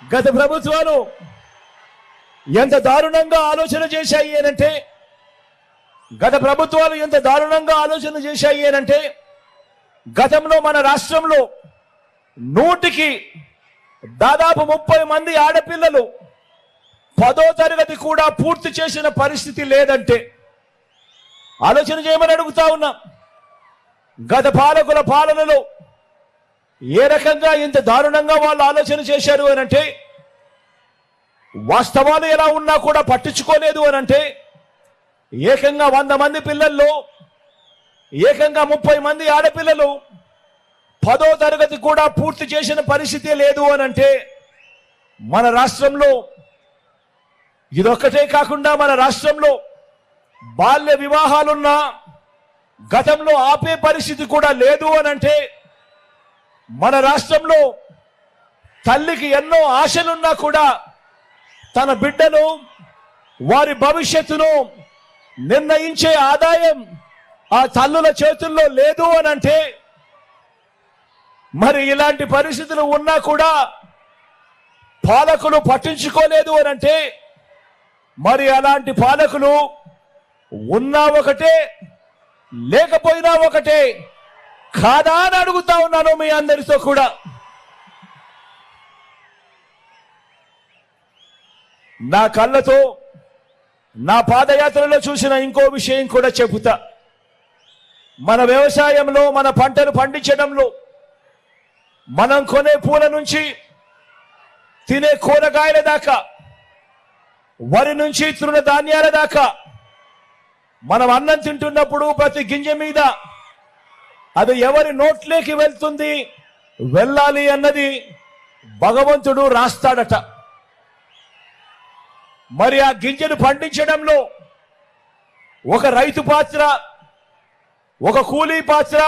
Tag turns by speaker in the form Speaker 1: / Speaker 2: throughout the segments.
Speaker 1: గత ప్రభుత్వాలు ఎంత దారుణంగా ఆలోచన చేశాయి అనంటే గత ప్రభుత్వాలు ఎంత దారుణంగా ఆలోచన చేశాయి అనంటే గతంలో మన రాష్ట్రంలో నూటికి దాదాపు ముప్పై మంది ఆడపిల్లలు పదో తరగతి కూడా పూర్తి చేసిన పరిస్థితి లేదంటే ఆలోచన చేయమని అడుగుతా ఉన్నా గత పాలకుల పాలనలో ఏ రకంగా ఇంత దారుణంగా వాళ్ళు ఆలోచన చేశారు అని అంటే వాస్తవాలు ఎలా ఉన్నా కూడా పట్టించుకోలేదు అని అంటే ఏకంగా వంద మంది పిల్లల్లో ఏకంగా ముప్పై మంది ఆడపిల్లలు పదో తరగతి కూడా పూర్తి చేసిన పరిస్థితి లేదు అని అంటే మన రాష్ట్రంలో ఇదొక్కటే కాకుండా మన రాష్ట్రంలో బాల్య వివాహాలున్నా గతంలో ఆపే పరిస్థితి కూడా లేదు అని అంటే మన రాష్ట్రంలో తల్లికి ఎన్నో ఆశలున్నా కూడా తన బిడ్డను వారి భవిష్యత్తును నిర్ణయించే ఆదాయం ఆ తల్లుల చేతుల్లో లేదు అని అంటే మరి ఇలాంటి పరిస్థితులు ఉన్నా కూడా పాలకులు పట్టించుకోలేదు అని అంటే మరి అలాంటి పాలకులు ఉన్నా ఒకటే లేకపోయినా ఒకటే కాదా అని అడుగుతా ఉన్నాను మీ అందరితో కూడా. నా కళ్ళతో నా పాదయాత్రలో చూసిన ఇంకో విషయం కూడా చెబుతా. మన వ్యవసాయంలో మన పంటలు పండించడంలో మనం కొనే పూల నుంచి తినే కూరగాయల దాకా వరి నుంచి తృణ ధాన్యాల దాకా మనం అన్నం తింటున్నప్పుడు ప్రతి గింజ మీద అది ఎవరి నోట్లోకి వెళ్తుంది? వెళ్ళాలి అన్నది భగవంతుడు రాస్తాడట. మరి ఆ గింజను పండించడంలో ఒక రైతు పాత్ర ఒక కూలీ పాత్ర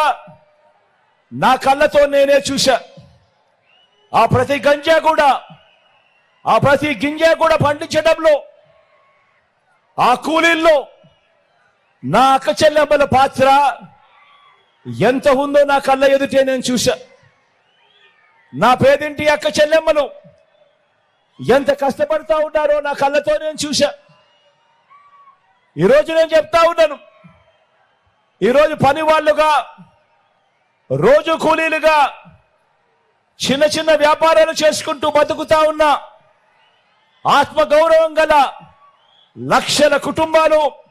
Speaker 1: నా కళ్ళతో నేనే చూశా. ఆ ప్రతి గంజ కూడా ఆ ప్రతి గింజ కూడా పండించడంలో ఆ కూలీల్లో నా అక్క చెల్లెమ్మల పాత్ర ఎంత ఉందో నా కళ్ళ ఎదుటే నేను చూశా. నా పేదింటి అక్క చెల్లెమ్మలు ఎంత కష్టపడతా ఉన్నారో నా కళ్ళతో నేను చూశా. ఈరోజు నేను చెప్తా ఉన్నాను. ఈరోజు పని వాళ్ళుగా రోజు కూలీలుగా చిన్న చిన్న వ్యాపారాలు చేసుకుంటూ బతుకుతా ఉన్న ఆత్మగౌరవం గల లక్షల కుటుంబాలు